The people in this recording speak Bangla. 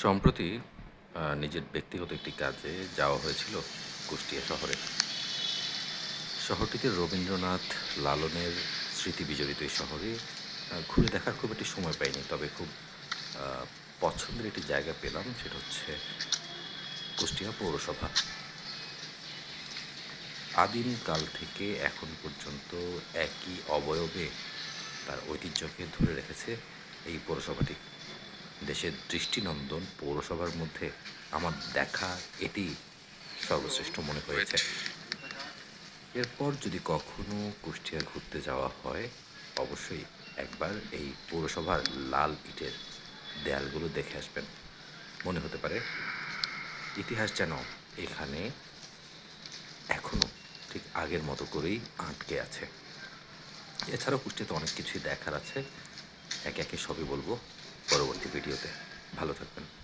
সম্প্রতি নিজের ব্যক্তিগত একটি কাজে যাওয়া হয়েছিল কুষ্টিয়া শহরে। শহরটিতে রবীন্দ্রনাথ লালনের স্মৃতি বিজড়িত এই শহরে ঘুরে দেখার খুব একটি সময় পাইনি। তবে খুব পছন্দের একটি জায়গা পেলাম, সেটা হচ্ছে কুষ্টিয়া পৌরসভা। আদিম কাল থেকে এখন পর্যন্ত একই অবয়বে তার ঐতিহ্যকে ধরে রেখেছে এই পৌরসভাটি। দেশের দৃষ্টিনন্দন পৌরসভার মধ্যে আমার দেখা এটি সর্বশ্রেষ্ঠ মনে হয়েছে। এরপর যদি কখনো কুষ্টিয়া ঘুরতে যাওয়া হয়, অবশ্যই একবার এই পৌরসভার লাল ইটের দেয়ালগুলো দেখে আসবেন। মনে হতে পারে ইতিহাস যেন এখানে এখনও ঠিক আগের মতো করেই আটকে আছে। এছাড়াও কুষ্টিয়াতে অনেক কিছুই দেখার আছে। একে একে সবই বলব। পরবর্তী ভিডিওতে। ভালো থাকবেন।